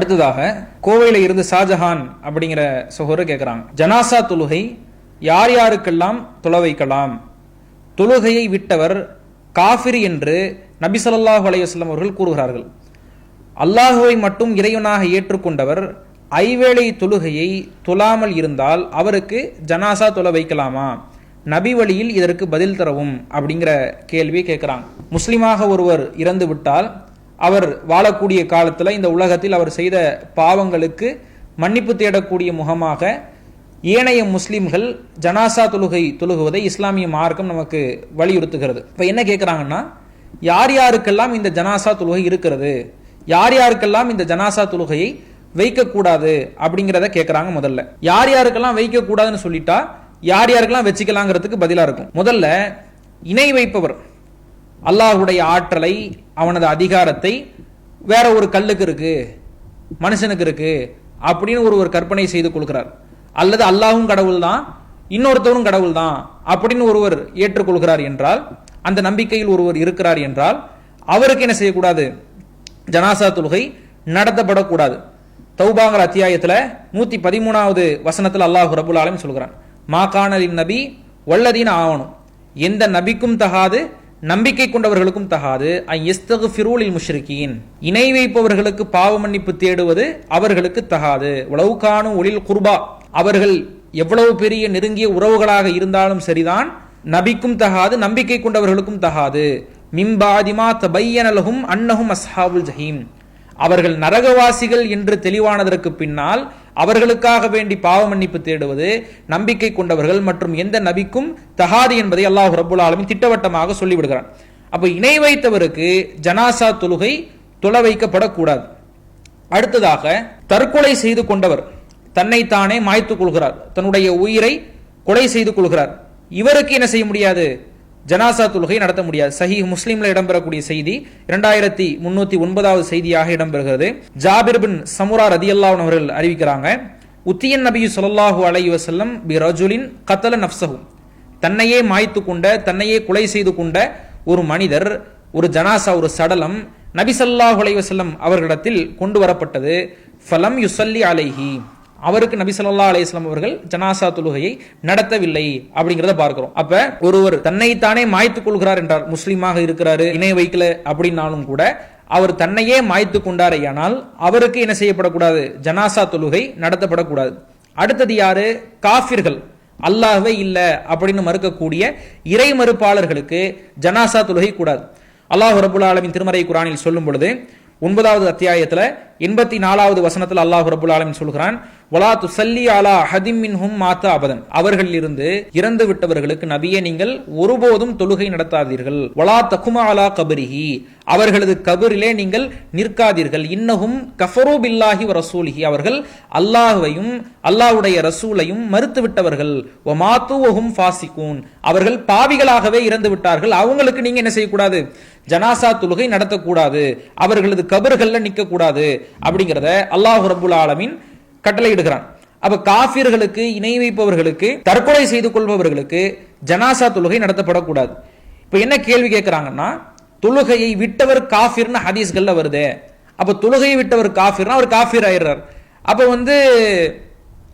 அடுத்ததாக கோவையில இருந்து ஷாஜஹான் அப்படிங்கிற சகோதரர் கேட்குறாங்க ஜனாசா தொழுகை யார் யாருக்கெல்லாம் தொலை வைக்கலாம்? தொழுகையை விட்டவர் காஃபிர் என்று நபி ஸல்லல்லாஹு அலைஹி அவர்கள் கூறுகிறார்கள். அல்லாஹுவை மட்டும் இறைவனாக ஏற்றுக்கொண்டவர் ஐவேளை தொழுகையை தொழாமல் இருந்தால் அவருக்கு ஜனாசா தொலை வைக்கலாமா? நபி வழியில் இதற்கு பதில் தரவும் அப்படிங்கிற கேள்வியை கேட்குறாங்க முஸ்லீமாக ஒருவர் இறந்து விட்டால் அவர் வாழக்கூடிய காலத்தில் இந்த உலகத்தில் அவர் செய்த பாவங்களுக்கு மன்னிப்பு தேடக்கூடிய முகமாக ஏனைய முஸ்லிம்கள் ஜனாசா தொழுகை தொழுகுவதை இஸ்லாமிய மார்க்கம் நமக்கு வலியுறுத்துகிறது. இப்போ என்ன கேட்குறாங்கன்னா யார் யாருக்கெல்லாம் இந்த ஜனாசா தொழுகை இருக்கிறது? யார் யாருக்கெல்லாம் இந்த ஜனாசா தொழுகையை வைக்கக்கூடாது அப்படிங்கிறத கேட்குறாங்க முதல்ல. யார் யாருக்கெல்லாம் வைக்கக்கூடாதுன்னு சொல்லிட்டா யார் யாருக்கெல்லாம் வச்சுக்கலாங்கிறதுக்கு பதிலாக இருக்கும். முதல்ல இணை வைப்பவர். அல்லாஹுடைய ஆற்றலை அவனது அதிகாரத்தை வேற ஒரு கல்லுக்கு இருக்கு மனுஷனுக்கு இருக்கு அப்படின்னு ஒரு ஒரு கற்பனை செய்து கொள்கிறார். அல்லது அல்லாஹும் கடவுள் தான் இன்னொருத்தவரும் கடவுள் தான் அப்படின்னு ஒருவர் ஏற்றுக்கொள்கிறார் என்றால் அந்த நம்பிக்கையில் ஒருவர் இருக்கிறார் என்றால் அவருக்கு என்ன செய்யக்கூடாது? ஜனாசா தொழுகை நடத்தப்படக்கூடாது. தௌபாங்கர் அத்தியாயத்தில் நூத்தி பதிமூணாவது வசனத்தில் அல்லாஹ் ரபுல் ஆலமீன் சொல்கிறான் மா காணலின் நபி வல்லதீன ஆவணும் எந்த நபிக்கும் தகாது நம்பிக்கை கொண்டவர்களுக்கும் தகாது. எஸ்தகு ஃபிரூலில் முஷ்ரிகீன். இணை வைப்பவர்களுக்கு பாவ மன்னிப்பு தேடுவது அவர்களுக்கு தகாது. உளவுக்கானும் ஒளில் குர்பா. அவர்கள் எவ்வளவு பெரிய நெருங்கிய உறவுகளாக இருந்தாலும் சரிதான் நபிக்கும் தகாது நம்பிக்கை கொண்டவர்களுக்கும் தகாது. மிம்பாதிமா தபையனலகும் அன்னஹும் அஸ்ஹாபுல் ஜஹீம். அவர்கள் நரகவாசிகள் என்று தெளிவானதற்கு பின்னால் அவர்களுக்காக வேண்டி பாவ மன்னிப்பு தேடுவது நம்பிக்கை கொண்டவர்கள் மற்றும் எந்த நபிக்கும் தகாது என்பதை அல்லாஹ் ரபுல் ஆலமின் திட்டவட்டமாக சொல்லிவிடுகிறான். அப்போ இணை வைத்தவருக்கு ஜனாசா தொழுகை தொலை வைக்கப்படக்கூடாது. அடுத்ததாக தற்கொலை செய்து கொண்டவர் தன்னைத்தானே மாய்த்துக் கொள்கிறார். தன்னுடைய உயிரை கொலை செய்து கொள்கிறார். இவருக்கு என்ன செய்ய முடியாது? ஜனாசா தொழுகை நடத்த முடியாது. சஹி முஸ்லீம்ல இடம்பெறக்கூடிய செய்தி இரண்டாயிரத்தி முன்னூத்தி ஒன்பதாவது செய்தியாக இடம்பெறுகிறது. ஜாபிர் பின் சமுரா ரதியல்லாஹ் அவர்கள் அறிவிக்கிறாங்க உத்தியன் நபி சொல்லாஹூ அலை வசல்லம் பி ரஜுலின் கத்தல நஃப்ஸஹு. தன்னையே மாய்த்து கொண்ட தன்னையே கொலை செய்து கொண்ட ஒரு மனிதர் ஒரு ஜனாசா ஒரு சடலம் நபி ஸல்லல்லாஹு அலை வசல்லம் அவர்களிடத்தில் கொண்டு வரப்பட்டது. ஃபலம் யுசல்லி அலைஹி. அவருக்கு நபி சொல்லா அலிஸ்லாம் அவர்கள் ஜனாசா தொழுகையை நடத்தவில்லை அப்படிங்கிறத பார்க்கிறோம். அப்ப ஒருவர் தன்னைத்தானே மாய்த்துக் கொள்கிறார் என்றார். முஸ்லீமாக இருக்கிறாரு இணை வைக்கல அப்படின்னாலும் கூட அவர் தன்னையே மாய்த்து கொண்டாரையானால் அவருக்கு என்ன செய்யப்படக்கூடாது? ஜனாசா தொழுகை நடத்தப்படக்கூடாது. அடுத்தது யாரு? காஃபிர்கள். அல்லாஹ்வே இல்லை அப்படின்னு மறுக்கக்கூடிய இறை மறுப்பாளர்களுக்கு ஜனாசா தொழுகை கூடாது. அல்லாஹ் ரபுல் ஆலமின் திருமறை குரானில் சொல்லும் பொழுது ஒன்பதாவது அத்தியாயத்துல எண்பத்தி நாலாவது வசனத்தில் அல்லாஹ் ரபுல் ஆலமின் சொல்கிறான் வலா துசல்லி அலா ஹதிமின் ஹும் மாத்தா அபதன். அவர்களில் இருந்து இறந்து விட்டவர்களுக்கு நபியை நீங்கள் ஒருபோதும் தொழுகை நடத்தாதீர்கள். வலா தகுமா அலா கபரிஹி. அவர்களது கபரிலே நீங்கள் நிற்காதீர்கள். இன்னகும் கஃபரோ பில்லாஹி ரசூலிஹி. அவர்கள் அல்லாஹுவையும் அல்லாஹ்வுடைய ரசூலையும் மறுத்து விட்டவர்கள் ஒ ஒமாத்துவஹும் ஃபாசிகூன். அவர்கள் பாவிகளாகவே இறந்து விட்டார்கள். அவங்களுக்கு நீங்க என்ன செய்யக்கூடாது? ஜனாசா தொழுகை நடத்தக்கூடாது. அவர்களது கபர்களில் நிற்கக்கூடாது அப்படிங்கிறத அல்லாஹ் ரபுல் ஆலமின் கட்டளையிடுகிறான். அப்ப காபிர்களுக்கு இணை வைப்பவர்களுக்கு தற்கொலை செய்து கொள்பவர்களுக்கு ஜனாசா தொழுகை நடத்தப்படக்கூடாது. இப்ப என்ன கேள்வி கேட்கிறாங்கன்னா தொழுகையை விட்டவர் காஃபிர்னு ஹதீஸ்கள்ல வருது. அப்ப தொழுகையை விட்டவர் காஃபிர்னா அவர் காஃபிர் ஆயிடுறார். அப்ப வந்து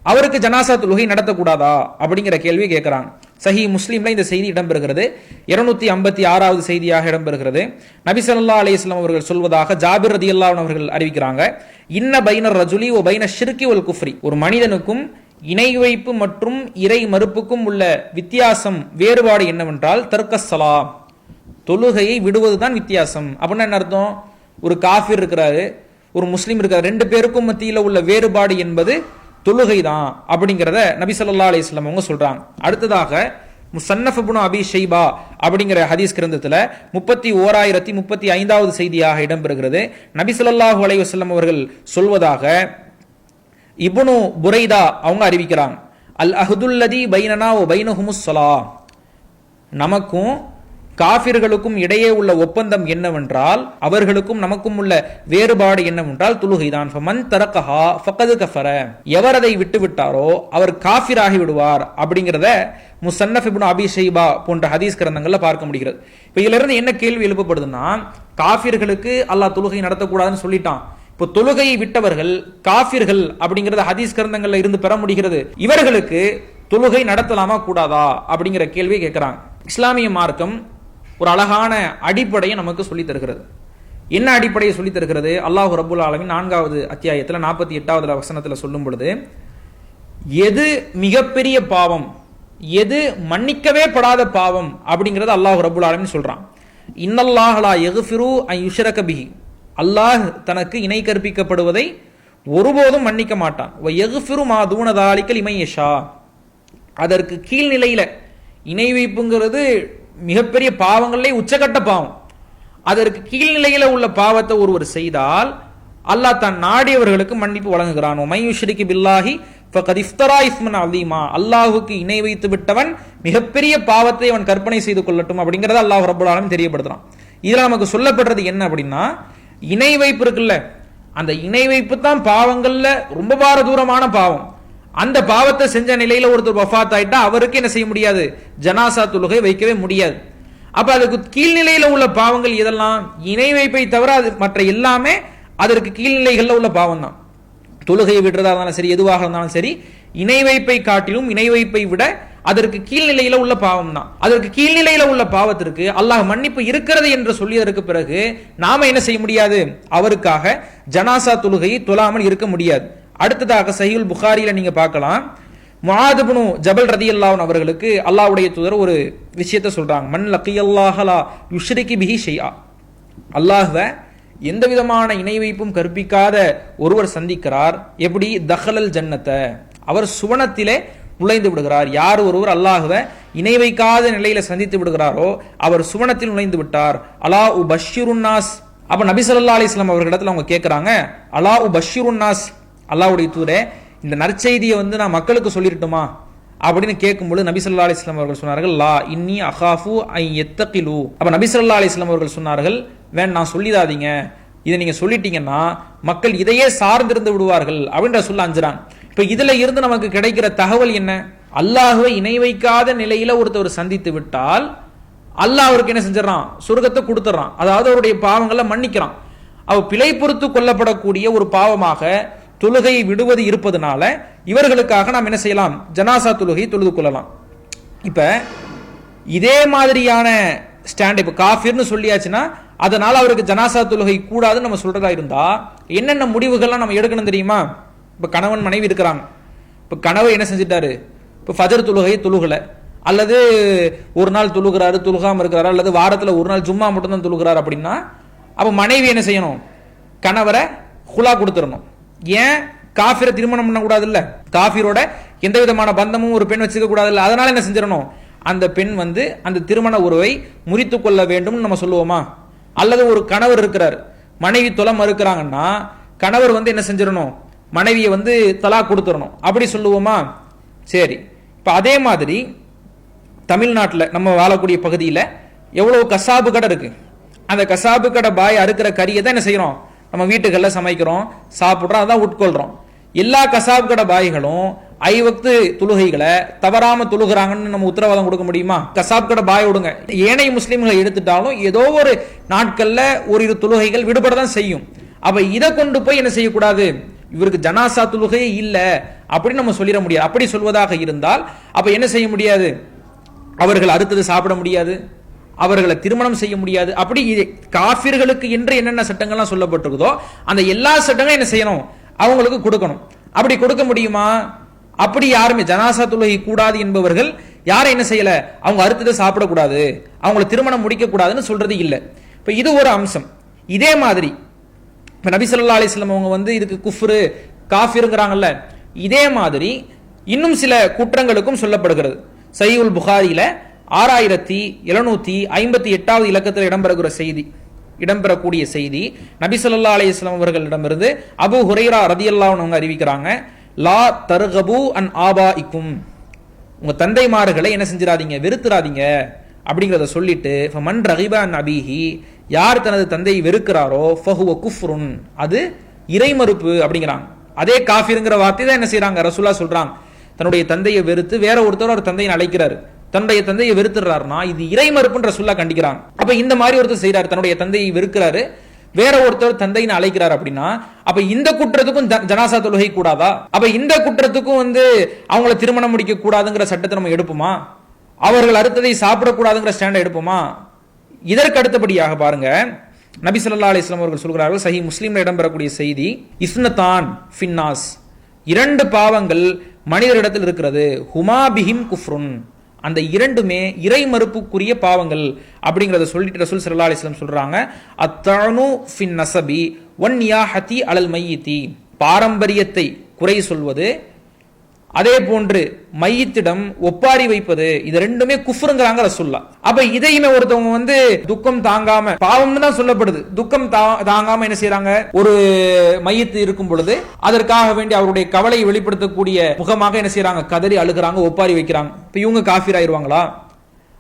அவருக்கு ஜனாசா தொழுகை நடத்தக்கூடாதா? அப்படிங்கிற கேள்வி கேட்கிறாங்க சஹி முஸ்லீம்ல இந்த செய்தி இடம்பெறுகிறது. இருநூத்தி ஐம்பத்தி ஆறாவது செய்தியாக இடம்பெறுகிறது. நபி ஸல்லல்லாஹு அலைஹி அவர்கள் சொல்வதாக ஜாபிர் ரதி அவர்கள் அறிவிக்கிறாங்க. இன்ன பைனர் ரஜுலி ஓ பைன ஷிர்கி ஒல் குஃப்ரி. ஒரு மனிதனுக்கும் இணை வைப்பு மற்றும் இறை மறுப்புக்கும் உள்ள வித்தியாசம் வேறுபாடு என்னவென்றால் தர்க்கசலா தொழுகையை விடுவதுதான் வித்தியாசம். அப்படின்னா என்ன அர்த்தம்? ஒரு காஃபிர் இருக்கிறாரு ஒரு முஸ்லீம் இருக்கிறார் ரெண்டு பேருக்கும் மத்தியில் உள்ள வேறுபாடு என்பது தொழுகை தான் அப்படிங்கிறத நபி ஸல்லல்லாஹு அலைஹி அவங்க சொல்றாங்க. அடுத்ததாக முசன்னஃப் அபி ஷைபா அப்படிங்கிற ஹதீஸ் கிரந்தத்தில் முப்பத்தி ஓராயிரத்தி முப்பத்தி ஐந்தாவது செய்தியாக இடம்பெறுகிறது. நபி ஸல்லல்லாஹு அலைஹி அவர்கள் சொல்வதாக இபுனு புரைதா அவங்க அறிவிக்கிறாங்க. அல் அஹதுல்லதி பைனனா ஓ பைனஹுமுஸ் ஸலா நமக்கும் காபிர்களுக்கும் இடையே உள்ள ஒப்பந்தம் என்னவென்றால் அவர்களுக்கும் நமக்கும் உள்ள வேறுபாடு என்னவென்றால் தொழுகைதான் ஃபமன் தரக்கஹா ஃபகது கஃபர. எவர் அதை விட்டு விட்டாரோ அவர் காஃபிராகி விடுவார் அப்படிங்கிறத முசன்னஃப் இப்னு அபி ஷைபா போன்ற ஹதீஸ் கிரந்தங்கள்ல பார்க்க முடிகிறது. இப்போ இதுல இருந்து என்ன கேள்வி எழுப்பப்படுதுன்னா காஃபிர்களுக்கு அல்லாஹ் தொழுகை நடத்தக்கூடாதுன்னு சொல்லிட்டான். இப்போ தொழுகையை விட்டவர்கள் காஃபிர்கள் அப்படிங்கறது ஹதீஸ் கிரந்தங்கள்ல இருந்து பெற முடிகிறது. இவர்களுக்கு தொழுகை நடத்தலாமா கூடாதா அப்படிங்கிற கேள்வியை கேட்கிறாங்க. இஸ்லாமிய மார்க்கம் ஒரு அழகான அடிப்படையை நமக்கு சொல்லித் தருகிறது. என்ன அடிப்படையை சொல்லித் தருகிறது? அல்லாஹ் ரபுல் ஆலமின் நான்காவது அத்தியாயத்தில் நாற்பத்தி எட்டாவது வசனத்தில் சொல்லும் பொழுது எது மிகப்பெரிய பாவம் எது மன்னிக்கவே படாத பாவம் அப்படிங்கிறது அல்லாஹ் ரபுல் ஆலமின் சொல்றான். இன்னல்லாஹலா எகுஃபிரு ஐ யுஷரக பிஹி. அல்லாஹ் தனக்கு இணை கற்பிக்கப்படுவதை ஒருபோதும் மன்னிக்க மாட்டான். எகுஃபிரு மா தூணதாலிக்கல் இமையஷா அதற்கு கீழ்நிலையில் இணை வைப்புங்கிறது மிகப்பெரிய பாவங்களே உச்சகட்ட பாவம். அதற்கு கீழ்நிலையில் உள்ள பாவத்தை ஒருவர் செய்தால் அல்லாஹ் தான் நாடியவர்களுக்கு மன்னிப்பு வழங்குகிறான். மையுஷரிக்கு பில்லாஹி ஃபகத் இஸ்மன் அலீமா. அல்லாஹுக்கு இணை வைத்து விட்டவன் மிகப்பெரிய பாவத்தை அவன் கற்பனை செய்து கொள்ளட்டும் அப்படிங்கிறத அல்லாஹ் ரப்பல் தெரியப்படுத்துறான். இதில் நமக்கு சொல்லப்படுறது என்ன அப்படின்னா இணை வைப்பு இருக்குல்ல அந்த இணை வைப்பு தான் பாவங்கள்ல ரொம்ப பார தூரமான பாவம். அந்த பாவத்தை செஞ்ச நிலையில ஒருத்தர் வஃத் ஆயிட்டா அவருக்கு என்ன செய்ய முடியாது? ஜனாசா தொழுகை வைக்கவே முடியாது. அப்ப அதுக்கு கீழ்நிலையில உள்ள பாவங்கள் இதெல்லாம் இணை வைப்பை தவிர அது மற்ற எல்லாமே அதற்கு கீழ்நிலைகள்ல உள்ள பாவம் தான் தொழுகையை விடுறதா இருந்தாலும் சரி எதுவாக இருந்தாலும் சரி இணை வைப்பை காட்டிலும் இணை வைப்பை விட அதற்கு கீழ்நிலையில உள்ள பாவம் தான் அதற்கு கீழ்நிலையில உள்ள பாவத்திற்கு அல்லாஹ் மன்னிப்பு இருக்கிறது என்று சொல்லியதற்கு பிறகு நாம என்ன செய்ய முடியாது? அவருக்காக ஜனாசா தொழுகையை தொழாமல் இருக்க முடியாது. அடுத்ததாக சஹீல் புகாரியில் நீங்கள் பார்க்கலாம். முஆதுபுனு ஜபல் ரதி அல்லாவன் அவர்களுக்கு அல்லாஹ்வுடைய தூதர் ஒரு விஷயத்தை மண் லக்கி அல்லாஹலா யுஷ்ரிகி பிஹி ஷைஆ. அல்லாஹ்வ எந்த விதமான இணை வைப்பும் கற்பிக்காத ஒருவர் சந்திக்கிறார். எப்படி? தஹலல் ஜன்னத்தை. அவர் சுவனத்திலே நுழைந்து விடுகிறார். யார் ஒருவர் அல்லாஹுவ இணை வைக்காத நிலையில சந்தித்து விடுகிறாரோ அவர் சுவனத்தில் நுழைந்து விட்டார். அலா உ பஷீருன்னாஸ் அப்ப நபி சொல்லா அலிஸ்லாம் வஸல்லம் அவர்களிடத்துல அவங்க கேட்குறாங்க அலா உ பஷீருன்னாஸ் அல்லாவுடைய தூரை இந்த நற்செய்தியை வந்து நான் மக்களுக்கு சொல்லிடட்டுமா? அப்படின்னு கேட்கும்போது நபிசல்லா ஸல்லல்லாஹு அவர்கள் சொன்னார்கள் லா இன்னி அஹாஃபு ஐ எத்தகிலு. அப்ப நபிசல்லா ஸல்லல்லாஹு அவர்கள் சொன்னார்கள் வேண்டாம் சொல்லிடாதீங்க. இதை நீங்க சொல்லிட்டீங்கன்னா மக்கள் இதையே சார்ந்திருந்து விடுவார்கள் அப்படின்ற சொல்ல அஞ்சுறான் இப்ப இதுல இருந்து நமக்கு கிடைக்கிற தகவல் என்ன? அல்லாஹுவை இணை வைக்காத நிலையில ஒருத்தவர் சந்தித்து விட்டால் அல்லாஹ் அவருக்கு என்ன செஞ்சிடறான்? சொர்க்கத்தை கொடுத்துட்றான். அதாவது அவருடைய பாவங்களை மன்னிக்கிறான். அவ பிழை பொறுத்து கொல்லப்படக்கூடிய ஒரு பாவமாக தொழுகையை விடுவது இருப்பதனால இவர்களுக்காக நாம் என்ன செய்யலாம்? ஜனாசா தொழுகையை தொழுது கொள்ளலாம். இப்ப இதே மாதிரியான ஸ்டாண்ட் இப்போ காஃபிர்னு சொல்லியாச்சுன்னா அதனால அவருக்கு ஜனாசா தொழுகை கூடாதுன்னு நம்ம சொல்றதா இருந்தா என்னென்ன முடிவுகள்லாம் நம்ம எடுக்கணும் தெரியுமா? இப்ப கணவன் மனைவி இருக்கிறாங்க. இப்ப கணவர் என்ன செஞ்சிட்டாரு? இப்ப ஃபஜர் தொழுகையை தொழுகல. அல்லது ஒரு நாள் தொழுகிறாரு தொழுகாம இருக்கிறாரு? அல்லது வாரத்துல ஒரு நாள் ஜும்மா மட்டும்தான் தொழுகிறாரு அப்படின்னா அப்ப மனைவி என்ன செய்யணும்? கணவரை குலா கொடுத்துடணும். ஏன் காஃபிரை திருமணம் பண்ணக்கூடாது இல்ல காஃபிரோட எந்த விதமான பந்தமும் ஒரு பெண் வச்சுக்க கூடாது இல்லை அதனால என்ன செஞ்சிடணும்? அந்த பெண் வந்து அந்த திருமண உறவை முறித்து கொள்ள வேண்டும் நம்ம சொல்லுவோமா? அல்லது ஒரு கணவர் இருக்கிறார். மனைவி தொலை மறுக்கிறாங்கன்னா கணவர் வந்து என்ன செஞ்சிடணும்? மனைவியை வந்து தலா கொடுத்துடணும். அப்படி சொல்லுவோமா? சரி. இப்போ அதே மாதிரி தமிழ்நாட்டில் நம்ம வாழக்கூடிய பகுதியில் எவ்வளோ கசாபு கடை இருக்குது அந்த கசாபு கடை பாய் அறுக்கிற கறியை தான் என்ன செய்கிறோம் நம்ம வீட்டுகளில் சமைக்கிறோம் சாப்பிட்றோம் அதான் உட்கொள்கிறோம் எல்லா கசாபு கடை பாய்களும் ஐவக்து தொழுகைகளை தவறாம தொழுகிறாங்கன்னு நம்ம உத்தரவாதம் கொடுக்க முடியுமா? கசாப் கடை பாய் விடுங்க. ஏனைய முஸ்லீம்களை எடுத்துட்டாலும் ஏதோ ஒரு நாட்கள்ல ஒரு இரு தொழுகைகள் விடுபட தான் செய்யும். அப்ப இதை கொண்டு போய் என்ன செய்யக்கூடாது? இவருக்கு ஜனாசா தொழுகையே இல்லை அப்படின்னு நம்ம சொல்லிட முடியாது. அப்படி சொல்வதாக இருந்தால் அப்ப என்ன செய்ய முடியாது? அவர்கள் அடுத்தது சாப்பிட முடியாது. அவர்களை திருமணம் செய்ய முடியாது. அப்படி இது காஃபிர்களுக்கு என்று என்னென்ன சட்டங்கள்லாம் சொல்லப்பட்டிருக்குதோ அந்த எல்லா சட்டங்களும் என்ன செய்யணும்? அவங்களுக்கு கொடுக்கணும். அப்படி கொடுக்க முடியுமா? அப்படி யாருமே ஜனாசா தொழுகை கூடாது என்பவர்கள் யாரும் என்ன செய்யல? அவங்க அறுத்ததை சாப்பிடக்கூடாது. அவங்கள திருமணம் முடிக்க கூடாதுன்னு சொல்றது இல்லை. இப்ப இது ஒரு அம்சம். இதே மாதிரி இப்ப நபிசல்லா அலிஸ்லாம் அவங்க வந்து இதுக்கு குஃப்ரு காஃபிருங்கிறாங்கல்ல. இதே மாதிரி இன்னும் சில குற்றங்களுக்கும் சொல்லப்படுகிறது. சையுல் புகாரியில ஆறாயிரத்தி எழுநூத்தி ஐம்பத்தி எட்டாவது இலக்கத்தில் இடம்பெறுகிற செய்தி இடம்பெறக்கூடிய செய்தி நபிசல்லா அலையம் அவர்களிடமிருந்து அபு ஹுரைரா ரதியல்லான்னு அவங்க அறிவிக்கிறாங்க லா தருகபு அன் ஆபா இக்கும் உங்க தந்தைமார்களை என்ன செஞ்சிடாதீங்க வெறுத்துறாதீங்க அப்படிங்கிறத சொல்லிட்டு மன் ரஹிபா அன் அபிஹி யார் தனது தந்தையை வெறுக்கிறாரோ ஃபஹுவ குஃப்ருன் அது இறைமறுப்பு அப்படிங்கிறாங்க. அதே காஃபிருங்கிற வார்த்தை தான் என்ன செய்யறாங்க ரசூலா சொல்றாங்க. தன்னுடைய தந்தையை வெறுத்து வேற ஒருத்தர் ஒரு தந்தையை அழைக்கிறாரு. தன்னுடைய தந்தையை வெறுத்துறாருன்னா இது இறை மறுப்புன்ற சொல்லா கண்டிக்கிறாங்க. அப்ப இந்த மாதிரி ஒருத்தர் செய்யறாரு தன்னுடைய தந்தையை வெறுக்கிறாரு வேற ஒருத்தர் தந்தைன்னு அழைக்கிறார் அப்படின்னா அப்ப இந்த குற்றத்துக்கும் ஜனாசா தொழுகை கூடாதா? அப்ப இந்த குற்றத்துக்கும் வந்து அவங்கள திருமணம் முடிக்க கூடாதுங்கிற சட்டத்தை நம்ம எடுப்போமா? அவர்கள் அறுத்ததை சாப்பிடக்கூடாதுங்கிற ஸ்டாண்டை எடுப்போமா? இதற்கு அடுத்தபடியாக பாருங்க நபி சொல்லா அலிஸ்லாம் அவர்கள் சொல்கிறார்கள் சஹி முஸ்லீம்ல இடம்பெறக்கூடிய செய்தி இஸ்னதான் ஃபின்னாஸ். இரண்டு பாவங்கள் மனிதரிடத்தில் இருக்கிறது ஹுமா பிஹிம் குஃப்ருன். அந்த இரண்டுமே இறை மறுப்புக்குரிய பாவங்கள் அப்படிங்கிறத சொல்லிட்டு ரசூல் சல்லா அலைஹி சொல்றாங்க. அத்தானு ஃபின் நசபி ஒன் யா ஹத்தி அலல் மையிதி பாரம்பரியத்தை குறை சொல்வது அதே போன்று மையத்திடம் ஒப்பாரி வைப்பது இது ரெண்டுமே குஃப்ருங்கிறாங்க ரசுல்லா அப்ப இதையுமே ஒருத்தவங்க வந்து துக்கம் தாங்காம பாவம்னு தான் சொல்லப்படுது. துக்கம் தா- தாங்காம என்ன செய்யறாங்க ஒரு மையத்து இருக்கும் பொழுது அதற்காக வேண்டி அவருடைய கவலையை வெளிப்படுத்தக்கூடிய முகமாக என்ன செய்யறாங்க கதறி அழுகுறாங்க ஒப்பாரி வைக்கிறாங்க. இப்ப இவங்க காஃபீர் ஆயிருவாங்களா?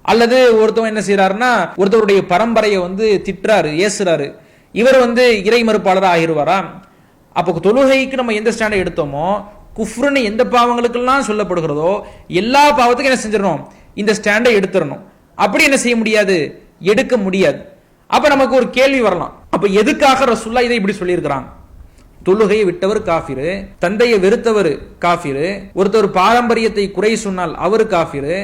அல்லது ஒருத்தவங்க என்ன செய்யறாருன்னா ஒருத்தருடைய பரம்பரையை வந்து திட்டுறாரு ஏசுறாரு. இவர் வந்து இறை மறுப்பாளராக ஆகிடுவாரா அப்போ தொழுகைக்கு நம்ம எந்த ஸ்டாண்டை எடுத்தோமோ குஃப்ருன்னு எந்த பாவங்களுக்கெல்லாம் சொல்லப்படுகிறதோ எல்லா பாவத்துக்கும் என்ன செஞ்சிடணும்? இந்த ஸ்டாண்டை எடுத்துடணும். அப்படி என்ன செய்ய முடியாது? எடுக்க முடியாது. அப்ப நமக்கு ஒரு கேள்வி வரலாம். அப்ப எதுக்காக ரசுல்லா இதை இப்படி சொல்லியிருக்கிறாங்க? தொழுகையை விட்டவர் காஃபிரு தந்தையை வெறுத்தவர் காஃபிரு ஒருத்தர் பாரம்பரியத்தை குறை சொன்னால் அவர் காஃபிரு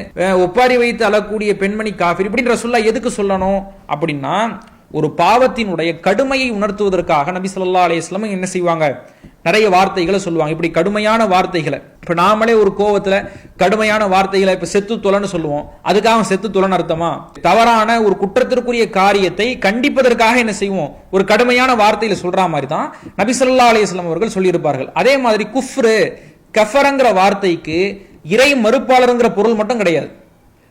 ஒப்பாரி வைத்து அழக்கூடிய பெண்மணி காஃபிர் இப்படின்ற சொல்ல எதுக்கு சொல்லணும்? அப்படின்னா ஒரு பாவத்தினுடைய கடுமையை உணர்த்துவதற்காக நபி சொல்லா அலைஹி என்ன செய்வாங்க? நிறைய வார்த்தைகளை சொல்லுவாங்க. இப்படி கடுமையான வார்த்தைகளை. இப்போ நாமளே ஒரு கோவத்தில் கடுமையான வார்த்தைகளை இப்போ செத்து தொலைன்னு சொல்லுவோம். அதுக்காக செத்து தொலைன்னு அர்த்தமா? தவறான ஒரு குற்றத்திற்குரிய காரியத்தை கண்டிப்பதற்காக என்ன செய்வோம்? ஒரு கடுமையான வார்த்தையில சொல்ற மாதிரி தான் நபி ஸல்லல்லாஹு அவர்கள் சொல்லியிருப்பார்கள். அதே மாதிரி குஃப்ரு கஃபரங்கிற வார்த்தைக்கு இறை மறுப்பாளருங்கிற பொருள் மட்டும் கிடையாது.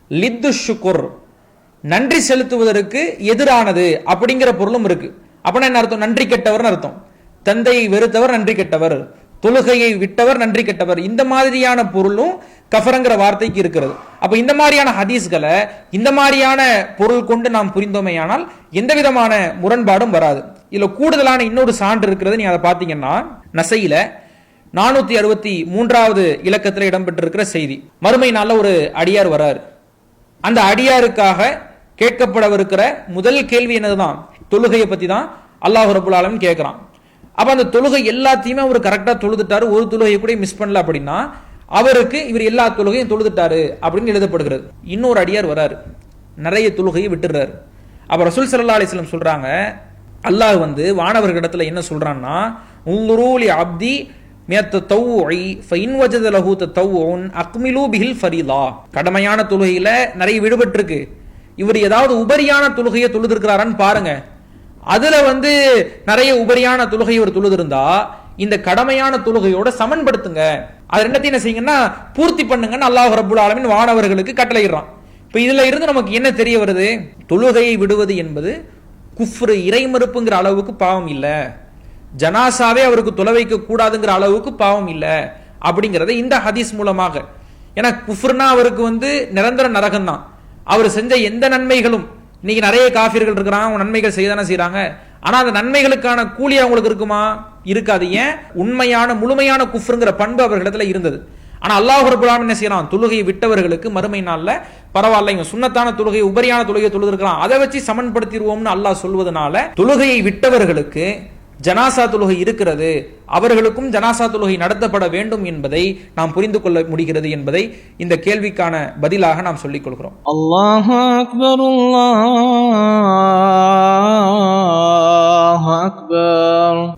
லித்து ஷுக்குர் நன்றி செலுத்துவதற்கு எதிரானது அப்படிங்கிற பொருளும் இருக்கு. அப்படின்னா என்ன அர்த்தம்? நன்றி கெட்டவர்னு அர்த்தம். தந்தையை வெறுத்தவர் நன்றி கெட்டவர். தொழுகையை விட்டவர் நன்றி கெட்டவர். இந்த மாதிரியான பொருளும் கஃபரங்கிற வார்த்தைக்கு இருக்கிறது. அப்ப இந்த மாதிரியான ஹதீஸ்களை இந்த மாதிரியான பொருள் கொண்டு நாம் புரிந்தோமேயானால் எந்த விதமான முரண்பாடும் வராது. இதுல கூடுதலான இன்னொரு சான்று இருக்கிறது. நீ அதை பாத்தீங்கன்னா நசையில நானூத்தி அறுபத்தி மூன்றாவது இலக்கத்தில் இடம்பெற்றிருக்கிற செய்தி. மறுமை நாளில் ஒரு அடியார் வராரு. அந்த அடியாருக்காக கேட்கப்படவிருக்கிற முதல் கேள்வி என்னதுதான்? தொழுகையை பத்தி தான் அல்லாஹ் ரபுல் ஆலமின் கேட்கிறான். அப்ப அந்த தொழுகை எல்லாத்தையுமே அவர் கரெக்டா தொழுதுட்டாரு. ஒரு தொழுகையை கூட மிஸ் பண்ணல அப்படின்னா அவருக்கு இவர் எல்லா தொழுகையும் தொழுதுட்டாரு அப்படின்னு எழுதப்படுகிறது. இன்னொரு அடியார் வராரு. நிறைய தொழுகையை விட்டுடுறாரு. அப்ப ரசூல் சல்லா அலிஸ்லம் வஸல்லம் சொல்றாங்க அல்லாஹ் வந்து வானவர்களிடத்துல என்ன சொல்றான்னா உங்குரூலி அப்தி கடமையான தொழுகையில நிறைய விடுபட்டிருக்கு. இவர் ஏதாவது உபரியான தொழுகையை தொழுதிருக்கிறாரான்னு பாருங்க. அதுல வந்து நிறைய உபரியான தொழுகை இவர் தொழுதிருந்தா இந்த கடமையான தொழுகையோட சமன்படுத்துங்க. அது ரெண்டத்தையும் என்ன செய்யுங்கன்னா பூர்த்தி பண்ணுங்கன்னு அல்லாஹ் ரபுல் ஆலமின் வானவர்களுக்கு கட்டளையிடுறான். இப்போ இதுல இருந்து நமக்கு என்ன தெரிய வருது? தொழுகையை விடுவது என்பது குஃப்ரு இறை மறுப்புங்கிற அளவுக்கு பாவம் இல்லை. ஜனாசாவே அவருக்கு தொலை வைக்க கூடாதுங்கிற அளவுக்கு பாவம் இல்லை. அப்படிங்கிறத இந்த ஹதீஸ் மூலமாக. ஏன்னா குஃப்ருனா அவருக்கு வந்து நிரந்தர நரகம் தான் அவர் செஞ்ச எந்த நன்மைகளும் இன்னைக்கு நிறைய காஃபியர்கள் இருக்கிறாங்க அவங்க நன்மைகள் செய்யதானே செய்கிறாங்க ஆனா அந்த நன்மைகளுக்கான கூலி அவங்களுக்கு இருக்குமா? இருக்காது. ஏன்? உண்மையான முழுமையான குஃப்ருங்கிற பண்பு அவர்களிடத்துல இருந்தது. ஆனா அல்லாஹ் ரபுல்லாம் என்ன செய்யறான்? தொழுகையை விட்டவர்களுக்கு மறுமை நாளில் பரவாயில்ல இவங்க சுண்ணத்தான தொழுகை உபரியான தொழுகை தொழுதிருக்கலாம் அதை வச்சு சமன்படுத்திடுவோம்னு அல்லாஹ் சொல்வதனால தொழுகையை விட்டவர்களுக்கு ஜனாசா தொழுகை இருக்கிறது அவர்களுக்கும் ஜனாசா தொழுகை நடத்தப்பட வேண்டும் என்பதை நாம் புரிந்து கொள்ள முடிகிறது என்பதை இந்த கேள்விக்கான பதிலாக நாம் சொல்லிக் கொள்கிறோம். அல்லாஹ் அக்பர் அல்லாஹ் அக்பர்.